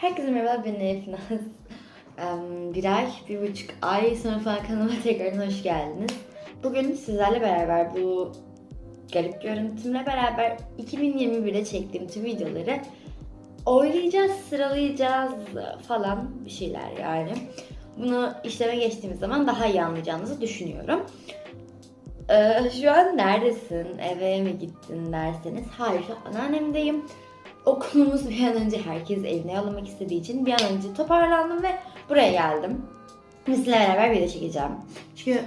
Herkese merhaba ben Elif Naz. Bir ay, bir buçuk ay sonra falan kanalıma tekrardan hoş geldiniz. Bugün sizlerle beraber bu garip görüntümle beraber 2021'de çektiğim tüm videoları oylayacağız, sıralayacağız falan bir şeyler yani. Bunu işleme geçtiğimiz zaman daha iyi anlayacağınızı düşünüyorum. Ee, şu an neredesin, eve mi gittin derseniz hayır şu an anneannemdeyim. Okulumuz bir an önce herkes evine yollamak istediği için bir an önce toparlandım ve buraya geldim. Sizle beraber video çekeceğim. Çünkü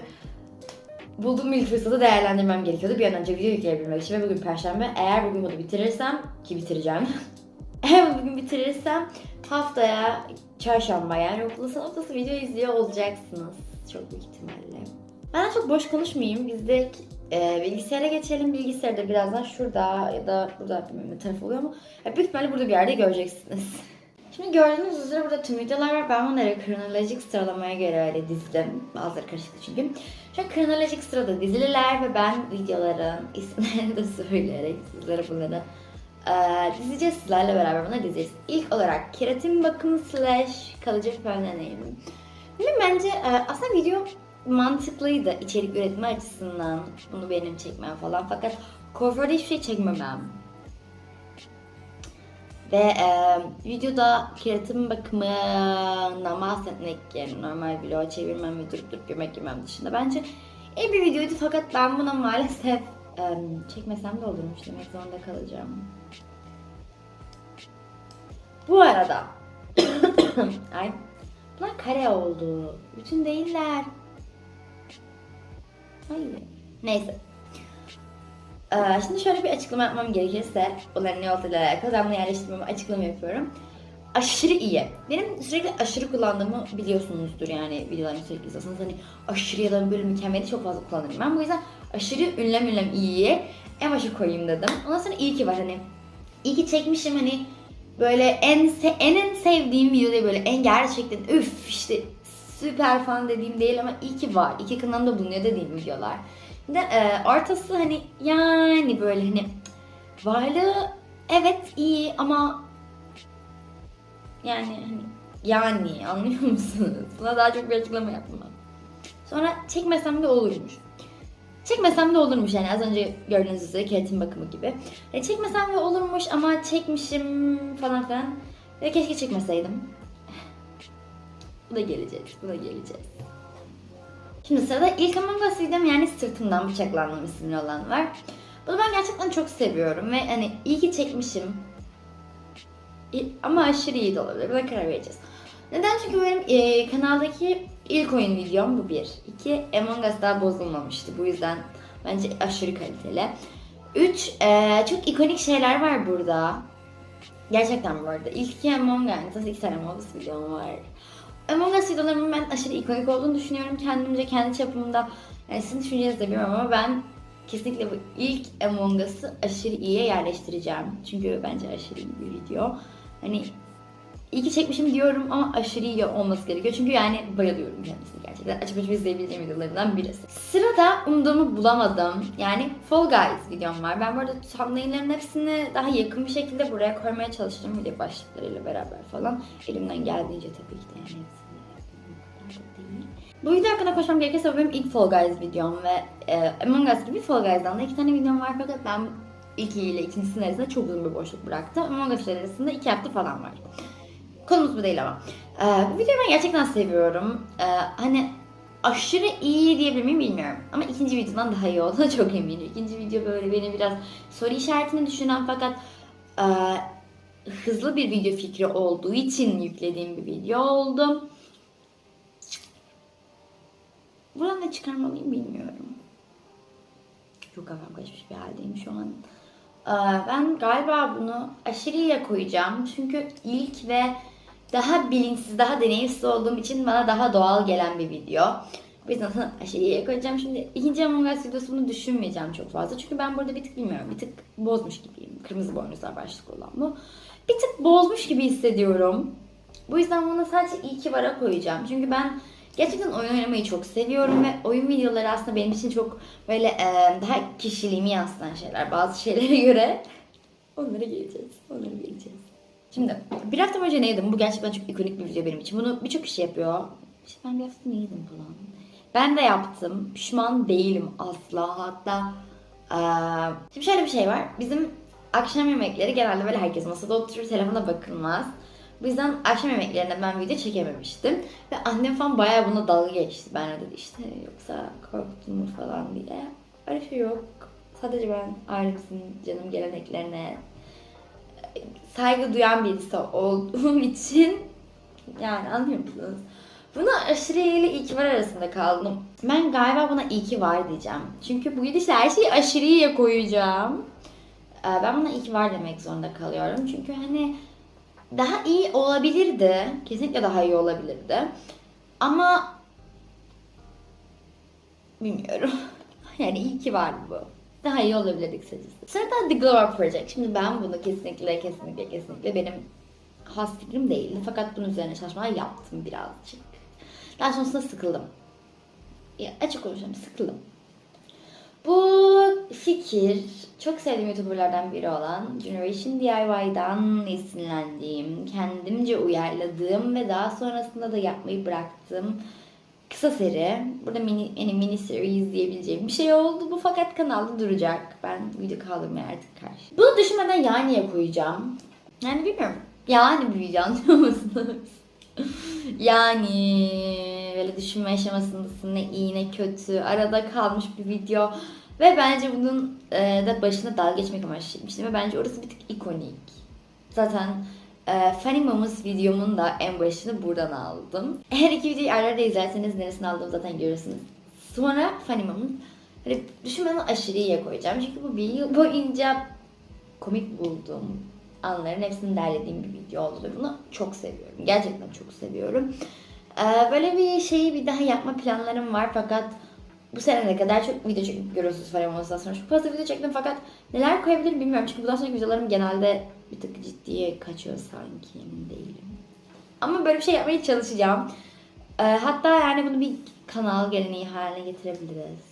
bulduğum ilk fırsatı değerlendirmem gerekiyordu. Bir an önce video yükleyebilmek için ve bugün perşembe. Eğer bugün bunu bitirirsem, ki bitireceğim. Eğer bugün bitirirsem haftaya çarşamba yani okulun son haftası video izliyor olacaksınız. Çok büyük ihtimalle. Ben çok boş konuşmayayım. Biz de e, bilgisayara geçelim. Bilgisayarı da birazdan şurada ya da burada bilmiyorum taraf oluyor mu? Ya, büyük ihtimalle burada bir yerde göreceksiniz. Şimdi gördüğünüz üzere burada tüm videolar var. Ben bunları kronolojik sıralamaya göre öyle dizdim. Bazıları karışık çünkü. Şu an kronolojik sırada dizililer ve ben videoların isimlerini de söyleyerek sizlere bunları e, dizeceğiz. Sizlerle beraber bunları dizeceğiz. İlk olarak keratin bakımı slash kalıcı fön deneyimim. Benim bence e, aslında video mantıklıydı içerik üretme açısından bunu benim çekmem falan fakat kuaförde hiçbir şey çekmemem ve e, videoda keratin bakımına bahsetmek yani normal vlog çevirmem ve durup durup yemek yemem dışında bence iyi bir videoydu fakat ben buna maalesef e, çekmesem de olurmuş demek zorunda kalacağım. Bu arada ay bunlar kare oldu. Bütün değiller. Neyse. Ee, şimdi şöyle bir açıklama yapmam gerekirse bunların ne olduğuyla alakalı ben bunu yerleştirmeme açıklama yapıyorum. Aşırı iyi. Benim sürekli aşırı kullandığımı biliyorsunuzdur yani videolarımı sürekli izliyorsanız hani aşırı ya da böyle mükemmeli çok fazla kullanırım. Ben bu yüzden aşırı ünlem ünlem iyiyi en başa koyayım dedim. Ondan sonra iyi ki var hani. İyi ki çekmişim hani böyle en en, en sevdiğim video değil böyle en gerçekten üf işte süper fan dediğim değil ama iyi ki var. İki kanalımda bulunuyor dediğim videolar. Bir de e, ortası hani yani böyle hani varlığı evet iyi ama yani hani yani anlıyor musunuz? Buna daha çok bir açıklama yapmam. Sonra çekmesem de olurmuş. Çekmesem de olurmuş yani az önce gördüğünüz üzere keratin bakımı gibi. E, çekmesem de olurmuş ama çekmişim falan filan. Ve keşke çekmeseydim. Buna geleceğiz, buna geleceğiz. Şimdi sırada ilk Us videom yani sırtımdan bıçaklandım isimli olan var. Bunu ben gerçekten çok seviyorum ve hani iyi ki çekmişim. Ama aşırı iyi de olabilir. Buna karar vereceğiz. Neden? Çünkü benim e, kanaldaki ilk oyun videom bu bir. İki, Among Us daha bozulmamıştı. Bu yüzden bence aşırı kaliteli. Üç, e, çok ikonik şeyler var burada. Gerçekten bu arada. İlk iki Among Us, iki tane Among Us videom var. Among Us videolarımın ben aşırı ikonik olduğunu düşünüyorum kendimce, kendi çapımda. Yani sizin düşüncenizi de bilmiyorum ama ben kesinlikle bu ilk Among Us'ı aşırı iyiye yerleştireceğim. Çünkü bence aşırı iyi bir video. Hani iyi ki çekmişim diyorum ama aşırı iyi olması gerekiyor. Çünkü yani bayılıyorum kendisine gerçekten. Açıp açıp izleyebileceğim videolarından birisi. Sırada umduğumu bulamadım. Yani Fall Guys videom var. Ben bu arada thumbnail'lerin hepsini daha yakın bir şekilde buraya koymaya çalışırım. Video başlıklarıyla beraber falan. Elimden geldiğince tabii ki de yani. Bu video hakkında konuşmam gerekirse bu benim ilk Fall Guys videom ve e, Among Us gibi Fall Guys'dan da iki tane videom var fakat ben ilk ile ikincisinin arasında çok uzun bir boşluk bıraktım. Among Us arasında iki hafta falan var. Konumuz bu değil ama. Ee, bu videoyu ben gerçekten seviyorum. Ee, hani aşırı iyi diyebilir miyim bilmiyorum. Ama ikinci videodan daha iyi olduğuna çok eminim. İkinci video böyle beni biraz soru işaretini düşünen fakat e, hızlı bir video fikri olduğu için yüklediğim bir video oldu. Buradan ne çıkarmalıyım bilmiyorum. Çok kafam kaçmış bir haldeyim şu an. Ee, Ben galiba bunu aşırı iyiye koyacağım. Çünkü ilk ve daha bilinçsiz, daha deneyimsiz olduğum için bana daha doğal gelen bir video. Bu yüzden sana aşırı iyiye koyacağım. Şimdi ikinci Among Us videosunu düşünmeyeceğim çok fazla. Çünkü ben burada bir tık bilmiyorum. Bir tık bozmuş gibiyim. Kırmızı boynuzlar başlık olan bu. Bir tık bozmuş gibi hissediyorum. Bu yüzden bunu sadece iyi ki vara koyacağım. Çünkü ben gerçekten oyun oynamayı çok seviyorum ve oyun videoları aslında benim için çok böyle e, daha kişiliğimi yansıtan şeyler. Bazı şeylere göre onlara geleceğiz. Onlara geleceğiz. Şimdi bir hafta önce ne yedim? Bu gerçekten çok ikonik bir video benim için. Bunu birçok kişi yapıyor. İşte ben bir hafta ne yedim falan. Ben de yaptım. Pişman değilim asla. Hatta eee, şimdi şöyle bir şey var. Bizim akşam yemekleri genelde böyle herkes masada oturur, telefona bakılmaz. Bu yüzden akşam yemeklerinde ben video çekememiştim. Ve annem falan bayağı buna dalga geçti. Ben de dedi işte yoksa korktun mu falan diye. Öyle şey yok. Sadece ben ailemizin canım geleneklerine saygı duyan birisi olduğum için yani anlıyor musunuz? Buna aşırı ile iyi ki var arasında kaldım. Ben galiba buna iyi ki var diyeceğim. Çünkü bu gidişle her şeyi aşırı iyiye koyacağım. Ee, Ben buna iyi ki var demek zorunda kalıyorum. Çünkü hani daha iyi olabilirdi. Kesinlikle daha iyi olabilirdi. Ama bilmiyorum. Yani iyi ki var bu. Daha iyi olabilirdi kısacası. Sonra The Glow Up Project. Şimdi ben bunu kesinlikle kesinlikle kesinlikle benim has fikrim değildi. Fakat bunun üzerine çalışmalar yaptım birazcık. Daha sonrasında sıkıldım. Ya açık konuşayım sıkıldım. Bu fikir çok sevdiğim YouTuber'lardan biri olan Generation DIY'dan esinlendiğim, kendimce uyarladığım ve daha sonrasında da yapmayı bıraktığım kısa seri. Burada mini, yani mini series diyebileceğim bir şey oldu bu fakat kanalda duracak. Ben video kaldırmaya artık karşı. Bunu düşünmeden Yani'ye koyacağım. Yani bilmiyorum. Yani video anlıyor musunuz? yani böyle düşünme aşamasındasın ne iyi ne kötü arada kalmış bir video ve bence bunun e, da başına dalga geçmek amaçlıymıştım ve bence orası bir tık ikonik. Zaten e, Moments videomun da en başını buradan aldım. Her iki videoyu arada izlerseniz neresini aldığımı zaten görürsünüz. Sonra Moments hani düşünmeden aşırı iyiye koyacağım. Çünkü bu bir yıl boyunca komik bulduğum anların hepsini derlediğim bir video oldu bunu çok seviyorum. Gerçekten çok seviyorum. Ee, böyle bir şeyi bir daha yapma planlarım var fakat bu senene kadar çok video çekip görüyorsunuz olmasından sonra çok fazla video çektim fakat neler koyabilirim bilmiyorum çünkü bundan sonraki videolarım genelde bir tık ciddiye kaçıyor sanki emin değilim. Ama böyle bir şey yapmaya çalışacağım. Ee, hatta yani bunu bir kanal geleneği haline getirebiliriz.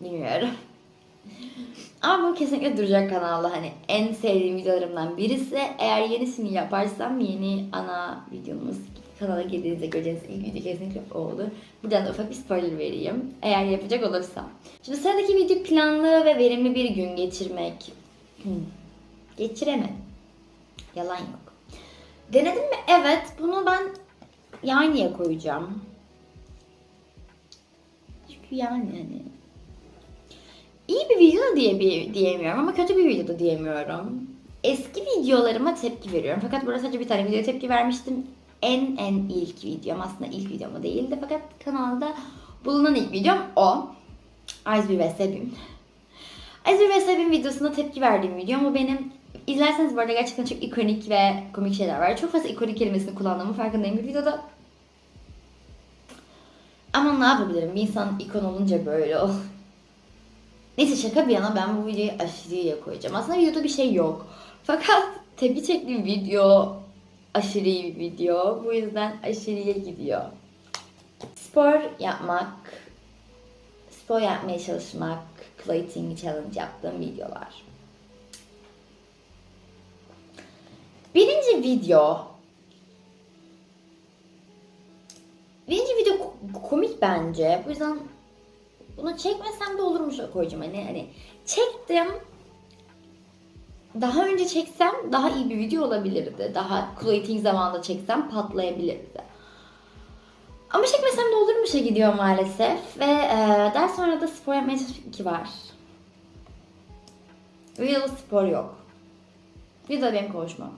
Bilmiyorum. Ama bu kesinlikle duracak kanalda hani en sevdiğim videolarımdan birisi. Eğer yenisini yaparsam yeni ana videomuz kanala girdiğinizde göreceğiniz ilk video kesinlikle o olur. Buradan da ufak bir spoiler vereyim. Eğer yapacak olursam. Şimdi sıradaki video planlı ve verimli bir gün geçirmek. Hmm. Geçiremedim. Yalan yok. Denedim mi? Evet. Bunu ben Yani'ye koyacağım. Çünkü yani hani İyi bir video diye diyemiyorum ama kötü bir video da diyemiyorum. Eski videolarıma tepki veriyorum. Fakat burada sadece bir tane videoya tepki vermiştim. En en ilk videom. Aslında ilk videom değildi. Fakat kanalda bulunan ilk videom o. Aizbi ve Sebim. Aizbi ve Sebim videosuna tepki verdiğim videom. Bu benim İzlerseniz bu arada gerçekten çok ikonik ve komik şeyler var. Çok fazla ikonik kelimesini kullandığımı farkındayım bir videoda. Ama ne yapabilirim? Bir insan ikon olunca böyle ol. Neyse şaka bir yana ben bu videoyu aşırı iyiye koyacağım. Aslında videoda bir şey yok. Fakat tepki çektiğim video aşırı bir video. Bu yüzden aşırıya gidiyor. Spor yapmak, spor yapmaya çalışmak, plating challenge yaptığım videolar. Birinci video Birinci video ko- komik bence. Bu yüzden bunu çekmesem de olurmuş koyacağım hani hani çektim daha önce çeksem daha iyi bir video olabilirdi. Daha clothing zamanında çeksem patlayabilirdi. Ama çekmesem de olurmuşa gidiyor maalesef. Ve e, daha sonra da spor yapmaya çalışmak iki var. Videoda spor yok. Videoda benim konuşmam.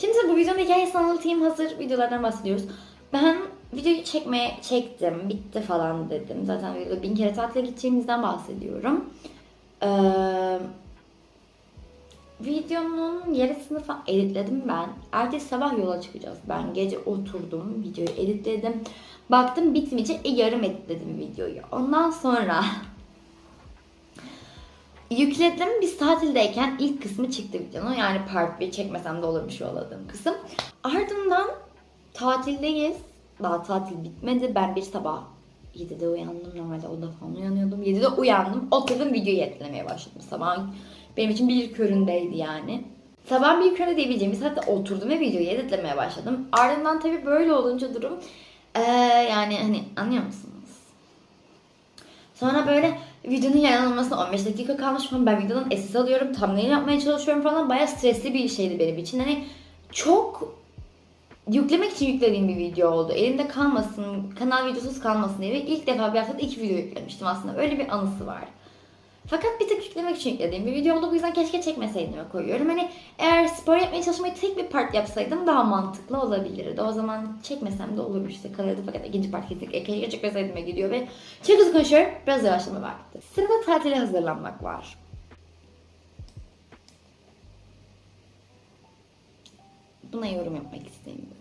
Şimdi bu videonun hikayesini anlatayım. Hazır videolardan bahsediyoruz. Ben videoyu çekmeye çektim. Bitti falan dedim. Zaten videoda bin kere tatile gideceğimizden bahsediyorum. Ee, videonun yarısını falan editledim ben. Ertesi sabah yola çıkacağız. Ben gece oturdum. Videoyu editledim. Baktım bitmeyecek. E, yarım editledim videoyu. Ondan sonra yükledim. Biz tatildeyken ilk kısmı çıktı videonun. Yani part 1 çekmesem de olurmuş yolladığım kısım. Ardından tatildeyiz. Daha tatil bitmedi. Ben bir sabah 7'de uyandım. Normalde 10'da falan uyanıyordum. 7'de uyandım. Oturdum videoyu editlemeye başladım sabah. Benim için bir köründeydi yani. sabah bir yukarı diyebileceğim bir saatte oturdum ve videoyu editlemeye başladım. Ardından tabii böyle olunca durum eee, yani hani anlıyor musunuz? Sonra böyle videonun yayınlanmasına 15 dakika kalmış falan. Ben videonun SS alıyorum, thumbnail yapmaya çalışıyorum falan. Bayağı stresli bir şeydi benim için. Hani çok yüklemek için yüklediğim bir video oldu. Elimde kalmasın, kanal videosuz kalmasın diye. İlk defa bir haftada iki video yüklemiştim aslında. Öyle bir anısı var. Fakat bir tık yüklemek için yüklediğim bir video oldu. Bu yüzden keşke çekmeseydim koyuyorum. Hani eğer spor yapmaya çalışmayı tek bir part yapsaydım daha mantıklı olabilirdi. O zaman çekmesem de olurmuş işte kalırdı. Fakat ikinci part kesinlikle keşke çekmeseydim gidiyor ve çok hızlı konuşuyorum. Biraz yavaşlama vakti. Sırada tatile hazırlanmak var. Buna yorum yapmak istemiyorum.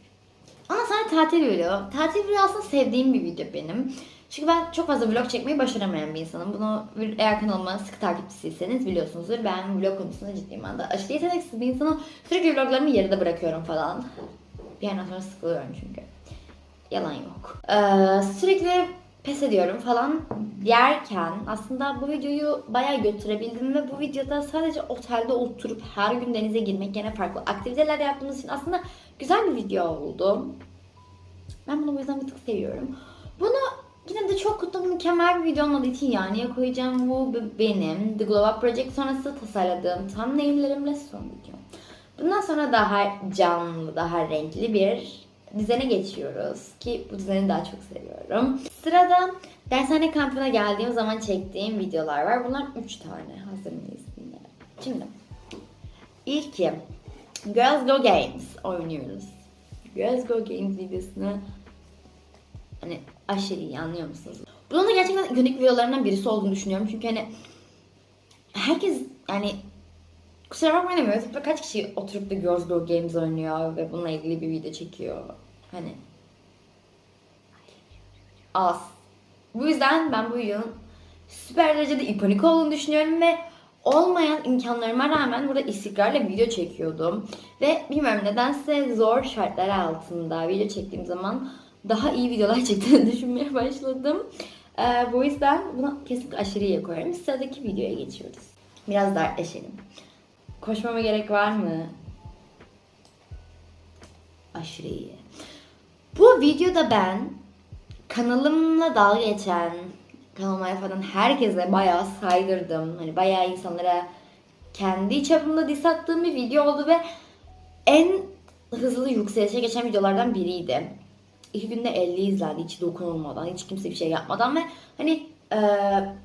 Ama sana tatil video. Tatil video aslında sevdiğim bir video benim. Çünkü ben çok fazla vlog çekmeyi başaramayan bir insanım. Bunu eğer kanalıma sık takipçisiyseniz biliyorsunuzdur. Ben vlog konusunda ciddi manada aşırı yeteneksiz bir insanım. Sürekli vloglarımı yarıda bırakıyorum falan. Bir yerden sonra sıkılıyorum çünkü. Yalan yok. Ee, sürekli pes ediyorum falan yerken aslında bu videoyu bayağı götürebildim ve bu videoda sadece otelde oturup her gün denize girmek yerine farklı aktiviteler yaptığımız için aslında güzel bir video oldu. Ben bunu bu yüzden bir tık seviyorum. Bunu yine de çok kutlu mükemmel bir video olmadığı için yani koyacağım bu benim The Glow Up Project sonrası tasarladığım thumbnaillerimle son videom. Bundan sonra daha canlı, daha renkli bir düzene geçiyoruz ki bu düzeni daha çok seviyorum. Sırada dershane kampına geldiğim zaman çektiğim videolar var. Bunlar 3 tane. Hazır mıyız? Dinleyelim. Şimdi ilki Girls Go Games oynuyoruz. Girls Go Games videosunu hani aşırı iyi anlıyor musunuz? Bunun da gerçekten ikonik videolarından birisi olduğunu düşünüyorum. Çünkü hani herkes yani kusura bakmayın ama YouTube'da kaç kişi oturup da Girls Go Games oynuyor ve bununla ilgili bir video çekiyor. Hani az. Bu yüzden ben bu videonun süper derecede ikonik olduğunu düşünüyorum ve olmayan imkanlarıma rağmen burada istikrarla video çekiyordum. Ve bilmiyorum nedense zor şartlar altında video çektiğim zaman daha iyi videolar çektiğini düşünmeye başladım. Ee, bu yüzden buna kesinlikle aşırı iyi koyarım. Sıradaki videoya geçiyoruz. Biraz dertleşelim. Koşmama gerek var mı? Aşırı iyi. Bu videoda ben kanalımla dalga geçen, kanalıma falan herkese bayağı saydırdım. Hani bayağı insanlara kendi çapımda diss attığım bir video oldu ve en hızlı yükselişe geçen videolardan biriydi. İki günde 50 izlendi hiç dokunulmadan, hiç kimse bir şey yapmadan ve hani eee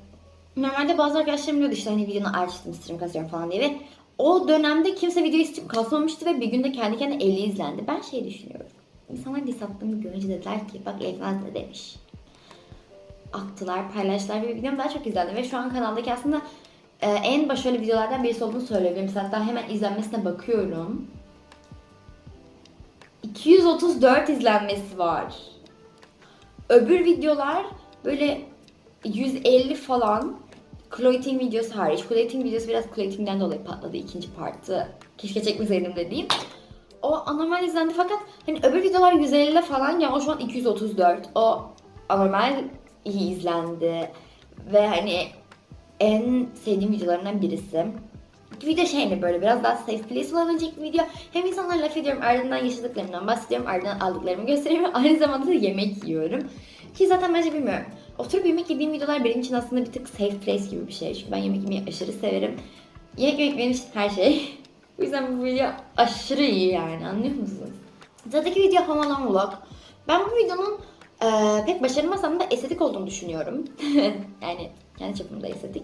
normalde bazı arkadaşlarım diyordu işte hani videonu açtım stream kasıyorum falan diye ve o dönemde kimse video stream kasmamıştı ve bir günde kendi kendine 50 izlendi. Ben şey düşünüyorum. İnsanlar diss görünce dediler ki bak Elfaz ne demiş. Attılar, paylaştılar ve videom daha çok izlendi ve şu an kanaldaki aslında e, en başarılı videolardan birisi olduğunu söyleyebilirim. Hatta hemen izlenmesine bakıyorum. 234 izlenmesi var. Öbür videolar böyle 150 falan. Chloe Ting videosu hariç. Chloe Ting videosu biraz Chloe Ting'den dolayı patladı ikinci partı. Keşke çekmeseydim dediğim. O anormal izlendi fakat hani öbür videolar 150 falan ya o şu an 234. O anormal iyi izlendi. Ve hani en sevdiğim videolarımdan birisi. Video şeyini böyle biraz daha place olabilecek bir video. Hem insanlara laf ediyorum ardından yaşadıklarımdan bahsediyorum ardından aldıklarımı gösteriyorum. Aynı zamanda da yemek yiyorum. Ki zaten bence bilmiyorum. Oturup yemek yediğim videolar benim için aslında bir tık safe place gibi bir şey. Çünkü ben yemek yemeyi aşırı severim. Yemek yemek benim için her şey. o yüzden bu video aşırı iyi yani anlıyor musunuz? Sıradaki video Havalan Vlog. Ben bu videonun e, pek başarılmasam da estetik olduğunu düşünüyorum. yani kendi çapımda estetik.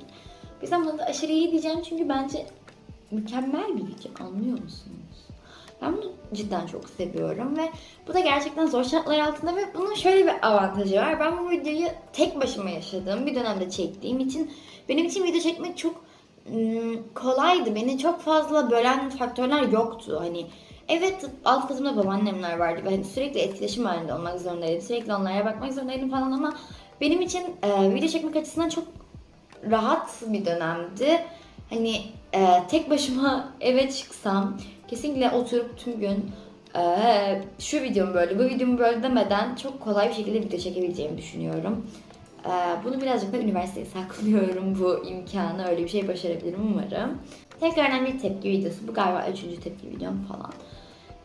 O yüzden buna da aşırı iyi diyeceğim çünkü bence mükemmel bir video anlıyor musunuz? Ben bunu cidden çok seviyorum ve bu da gerçekten zor şartlar altında ve bunun şöyle bir avantajı var. Ben bu videoyu tek başıma yaşadığım bir dönemde çektiğim için benim için video çekmek çok kolaydı. Beni çok fazla bölen faktörler yoktu. Hani evet alt katımda babaannemler vardı ve hani sürekli etkileşim halinde olmak zorundaydım. Sürekli onlara bakmak zorundaydım falan ama benim için e, video çekmek açısından çok rahat bir dönemdi. Hani e, tek başıma eve çıksam kesinlikle oturup tüm gün e, şu videomu böyle, bu videomu böyle demeden çok kolay bir şekilde video çekebileceğimi düşünüyorum. E, bunu birazcık da üniversiteye saklıyorum bu imkanı. Öyle bir şey başarabilirim umarım. Tekrardan bir tepki videosu. Bu galiba üçüncü tepki videom falan.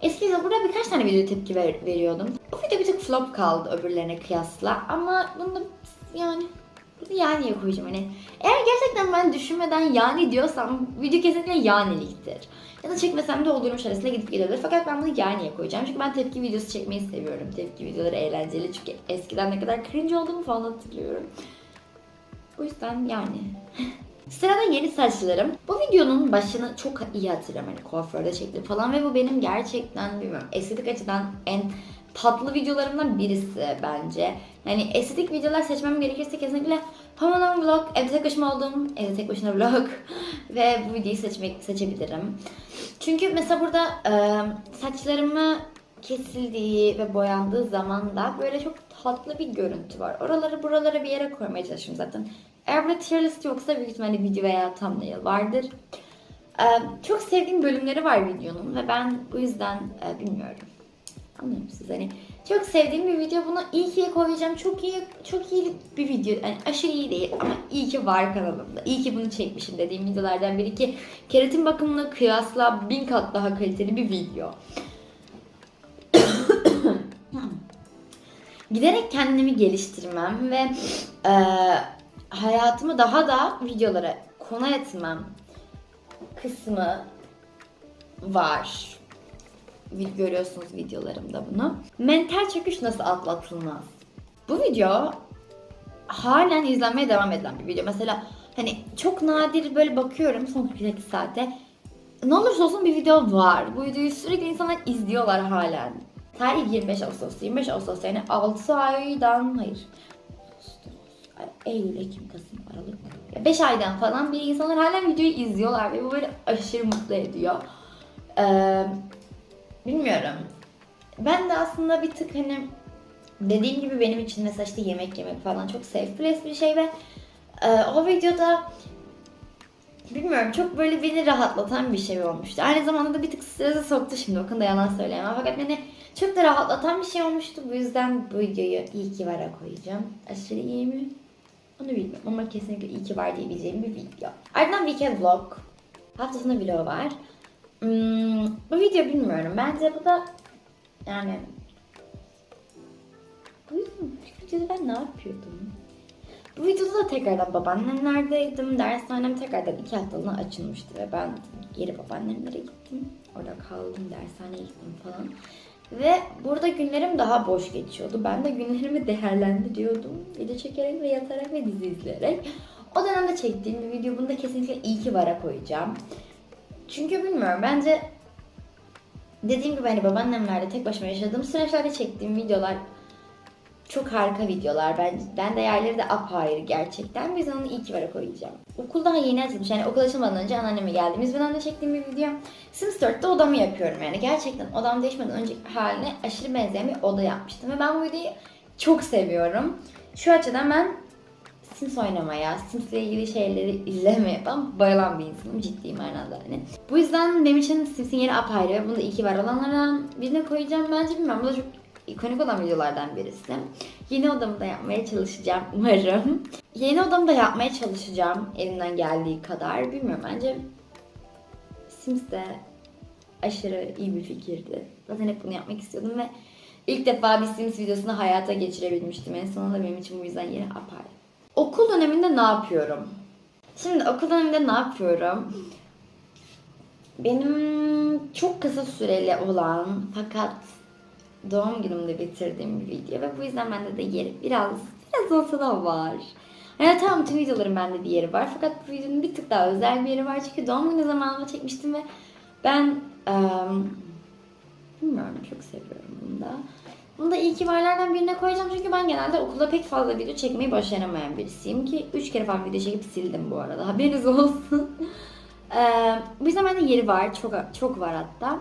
Eskiden burada birkaç tane video tepki ver- veriyordum. Bu video bir tık flop kaldı öbürlerine kıyasla. Ama bunu yani bunu yaniye koyacağım hani. Eğer gerçekten ben düşünmeden yani diyorsam video kesinlikle yaniliktir. Ya da çekmesem de olurmuş arasında gidip gelebilir. Fakat ben bunu yaniye koyacağım. Çünkü ben tepki videosu çekmeyi seviyorum. Tepki videoları eğlenceli. Çünkü eskiden ne kadar cringe olduğumu falan hatırlıyorum. O yüzden yani. Sırada yeni saçlarım. Bu videonun başını çok iyi hatırlıyorum. Hani kuaförde çektim falan ve bu benim gerçekten bilmiyorum estetik açıdan en tatlı videolarımdan birisi bence. Yani estetik videolar seçmem gerekirse kesinlikle Pamela Vlog, evde tek başıma olduğum, evde tek başına vlog ve bu videoyu seçmek seçebilirim. Çünkü mesela burada e, saçlarımı kesildiği ve boyandığı zaman da böyle çok tatlı bir görüntü var. Oraları buralara bir yere koymaya çalışıyorum zaten. Eğer burada tier list yoksa büyük ihtimalle video veya thumbnail vardır. Ee, çok sevdiğim bölümleri var videonun ve ben bu yüzden e, bilmiyorum. Anlıyor musunuz? Hani çok sevdiğim bir video. Bunu iyi ki koyacağım. Çok iyi, çok iyi bir video. Yani aşırı iyi değil ama iyi ki var kanalımda. İyi ki bunu çekmişim dediğim videolardan biri ki keratin bakımına kıyasla bin kat daha kaliteli bir video. Giderek kendimi geliştirmem ve e, hayatımı daha da videolara konu etmem kısmı var. Görüyorsunuz videolarımda bunu. Mental çöküş nasıl atlatılmaz? Bu video halen izlenmeye devam edilen bir video. Mesela hani çok nadir böyle bakıyorum son 48 saate. Ne olursa olsun bir video var. Bu videoyu sürekli insanlar izliyorlar halen. Tarih 25 Ağustos. 25 Ağustos yani 6 aydan hayır. Ay, Eylül, Ekim, Kasım, Aralık. 5 aydan falan bir insanlar halen videoyu izliyorlar ve bu beni aşırı mutlu ediyor. Ee, bilmiyorum. Ben de aslında bir tık hani dediğim gibi benim için mesela işte yemek yemek falan çok safe place bir şey ve e, o videoda bilmiyorum çok böyle beni rahatlatan bir şey olmuştu. Aynı zamanda da bir tık strese soktu şimdi o konuda yalan söyleyemem. Fakat beni çok da rahatlatan bir şey olmuştu. Bu yüzden bu videoyu iyi ki vara koyacağım. Aşırı iyi mi? Onu bilmiyorum ama kesinlikle iyi ki var diyebileceğim bir video. Ardından weekend vlog. Hafta sonu vlog var. Hmm, bu video bilmiyorum. Bence bu da yani bu videoda ben ne yapıyordum? Bu videoda da tekrardan babaannemlerdeydim. Dershanem tekrardan iki haftalığına açılmıştı ve ben geri babaannemlere gittim. Orada kaldım, dershaneye gittim falan. Ve burada günlerim daha boş geçiyordu. Ben de günlerimi değerlendiriyordum. Video çekerek ve yatarak ve dizi izleyerek. O dönemde çektiğim bir video bunu da kesinlikle iyi ki vara koyacağım. Çünkü bilmiyorum bence dediğim gibi hani babaannemlerle tek başıma yaşadığım süreçlerde çektiğim videolar çok harika videolar. Ben, ben de yerleri de apayrı gerçekten. Yüzden onu iyi ki koyacağım. Okul daha yeni açılmış. Yani okul açılmadan önce anneanneme geldiğimiz dönemde çektiğim bir video. Sims 4'te odamı yapıyorum yani. Gerçekten odam değişmeden önceki haline aşırı benzeyen bir oda yapmıştım. Ve ben bu videoyu çok seviyorum. Şu açıdan ben Sims oynamaya, Sims ile ilgili şeyleri izlemeye ben bayılan bir insanım ciddi manada hani. Bu yüzden benim için Sims'in yeri apayrı ve bunu da iyi ki var olanlardan birine koyacağım bence bilmiyorum. Bu da çok ikonik olan videolardan birisi. Yeni odamı da yapmaya çalışacağım umarım. Yeni odamı da yapmaya çalışacağım elimden geldiği kadar. Bilmiyorum bence Sims de aşırı iyi bir fikirdi. Zaten hep bunu yapmak istiyordum ve ilk defa bir Sims videosunu hayata geçirebilmiştim. En sonunda benim için bu yüzden yeri apayrı. Okul döneminde ne yapıyorum? Şimdi okul döneminde ne yapıyorum? Benim çok kısa süreli olan fakat doğum günümde bitirdiğim bir video ve bu yüzden bende de yeri biraz biraz olsa da var. Yani tamam tüm videoların bende bir yeri var fakat bu videonun bir tık daha özel bir yeri var çünkü doğum günü zamanında çekmiştim ve ben eee, bilmiyorum çok seviyorum bunu da. Bunu da ki varlardan birine koyacağım çünkü ben genelde okulda pek fazla video çekmeyi başaramayan birisiyim ki 3 kere falan video çekip sildim bu arada haberiniz olsun. Eee bu yüzden bende yeri var çok çok var hatta.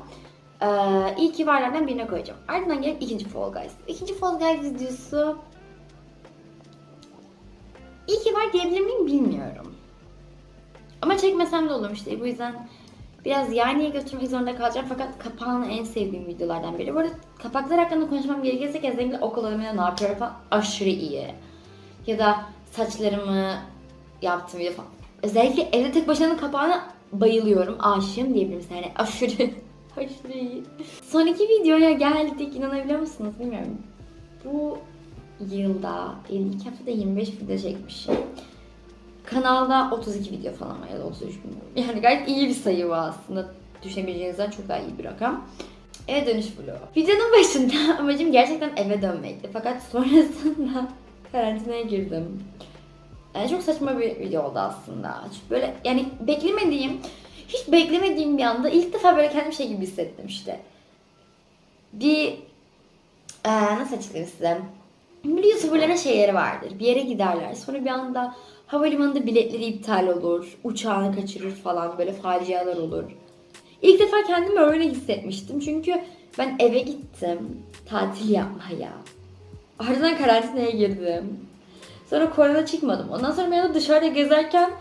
Ee, ki varlardan birine koyacağım. Ardından gelip ikinci Fall Guys. İkinci Fall Guys videosu iyi ki var diyebilir miyim bilmiyorum. Ama çekmesem de olur işte. Bu yüzden biraz yaniye götürmek zorunda kalacağım. Fakat kapağını en sevdiğim videolardan biri. Bu arada kapaklar hakkında konuşmam gerekirse kesinlikle okul döneminde ne yapıyorum falan aşırı iyi. Ya da saçlarımı yaptığım video falan. Özellikle evde tek başına kapağını bayılıyorum. Aşığım diyebilirim. Yani aşırı aşırı iyi. Son iki videoya geldik. İnanabiliyor musunuz bilmiyorum. Bu yılda, ilk haftada 25 video çekmişim. Kanalda 32 video falan var ya da 33 bilmiyorum. Yani gayet iyi bir sayı bu aslında. Düşünebileceğinizden çok daha iyi bir rakam. Eve dönüş vlogu. Videonun başında amacım gerçekten eve dönmekti. Fakat sonrasında karantinaya girdim. Yani çok saçma bir video oldu aslında. Böyle yani beklemediğim, hiç beklemediğim bir anda ilk defa böyle kendimi şey gibi hissettim işte. Bir eee, nasıl açıklayayım size? Böyle YouTuber'ların şeyleri vardır. Bir yere giderler. Sonra bir anda havalimanında biletleri iptal olur. Uçağını kaçırır falan. Böyle facialar olur. İlk defa kendimi öyle hissetmiştim. Çünkü ben eve gittim. Tatil yapmaya. Ardından karantinaya girdim. Sonra korona çıkmadım. Ondan sonra ben dışarıda gezerken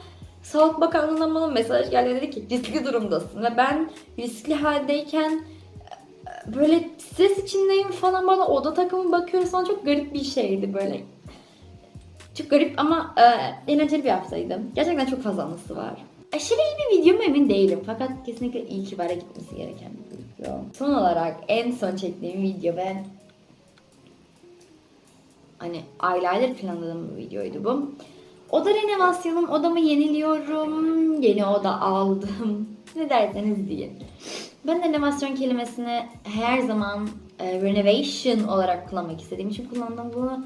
Sağlık Bakanlığı'ndan bana mesaj geldi dedi ki riskli durumdasın. Ve ben riskli haldeyken e, böyle stres içindeyim falan bana oda takımı bakıyoruz falan çok garip bir şeydi böyle. Çok garip ama e, eğlenceli bir haftaydı. Gerçekten çok fazla anısı var. Aşırı iyi bir video mu emin değilim. Fakat kesinlikle iyi ki bara gitmesi gereken bir video. Son olarak en son çektiğim video ve hani aylardır planladığım bir videoydu bu. Oda renovasyonum, odamı yeniliyorum, yeni oda aldım. Ne derseniz deyin. Ben renovasyon kelimesini her zaman e, renovation olarak kullanmak istediğim için kullandım bunu.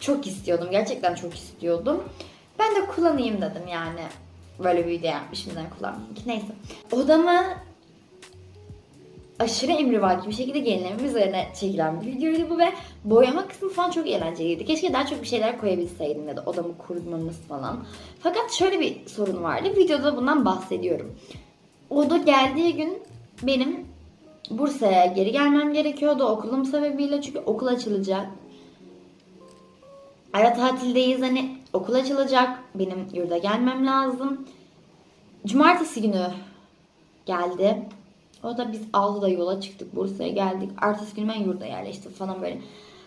Çok istiyordum, gerçekten çok istiyordum. Ben de kullanayım dedim yani. Böyle bir video yapmışım neden kullanmayayım ki neyse. Odamı aşırı emrivaki bir şekilde yenilemem üzerine çekilen bir videoydu bu ve boyama kısmı falan çok eğlenceliydi. Keşke daha çok bir şeyler koyabilseydim ya da odamı kurmamız falan. Fakat şöyle bir sorun vardı. Videoda bundan bahsediyorum. Oda geldiği gün benim Bursa'ya geri gelmem gerekiyordu okulum sebebiyle çünkü okul açılacak. Ara tatildeyiz hani okul açılacak. Benim yurda gelmem lazım. Cumartesi günü geldi. O da biz 6'da yola çıktık Bursa'ya geldik. Ertesi gün ben yurda yerleştim falan böyle.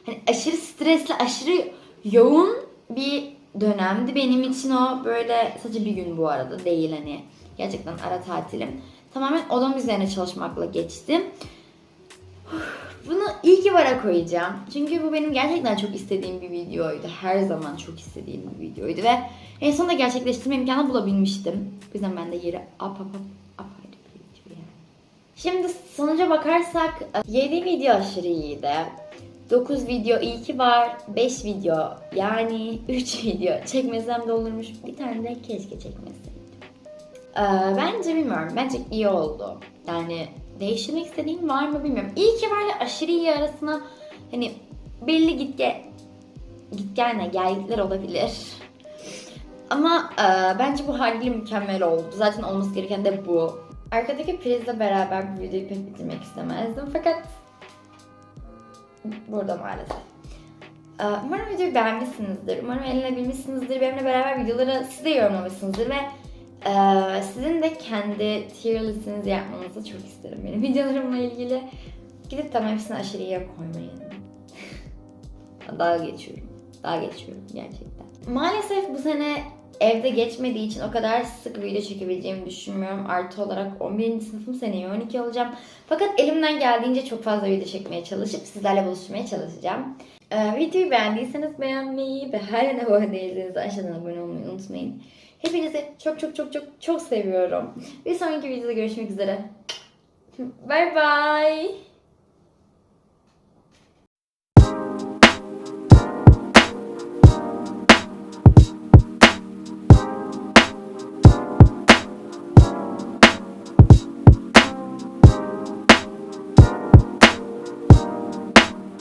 Hani aşırı stresli, aşırı yoğun bir dönemdi benim için o. Böyle sadece bir gün bu arada değil hani. Gerçekten ara tatilim. Tamamen odam üzerine çalışmakla geçtim. Bunu iyi ki vara koyacağım. Çünkü bu benim gerçekten çok istediğim bir videoydu. Her zaman çok istediğim bir videoydu ve en sonunda gerçekleştirme imkanı bulabilmiştim. O yüzden ben de yeri ap ap ap yani. Şimdi sonuca bakarsak 7 video aşırı iyiydi. 9 video iyi ki var. 5 video yani 3 video çekmesem de olurmuş. Bir tane de keşke çekmeseydim. Ee, bence bilmiyorum. Bence iyi oldu. Yani değiştirmek istediğim var mı bilmiyorum. İyi ki var ya aşırı iyi arasına hani belli git gel git gelme gelgitler olabilir. Ama e, bence bu haliyle mükemmel oldu. Zaten olması gereken de bu. Arkadaki prizle beraber bu videoyu pek bitirmek istemezdim fakat burada maalesef. Ee, Umarım videoyu beğenmişsinizdir. Umarım eğlenebilmişsinizdir. Benimle beraber videoları siz de yorumlamışsınızdır ve e, sizin de kendi tier listinizi yapmanızı çok isterim benim videolarımla ilgili. Gidip tam hepsini aşırı iyi koymayın. Daha geçiyorum. Daha geçiyorum gerçekten. Maalesef bu sene evde geçmediği için o kadar sık video çekebileceğimi düşünmüyorum. Artı olarak 11. sınıfım seneye 12 olacağım. Fakat elimden geldiğince çok fazla video çekmeye çalışıp sizlerle buluşmaya çalışacağım. Ee, videoyu beğendiyseniz beğenmeyi ve hala abone değilseniz aşağıdan abone olmayı unutmayın. Hepinizi çok çok çok çok çok seviyorum. Bir sonraki videoda görüşmek üzere. Bye bye.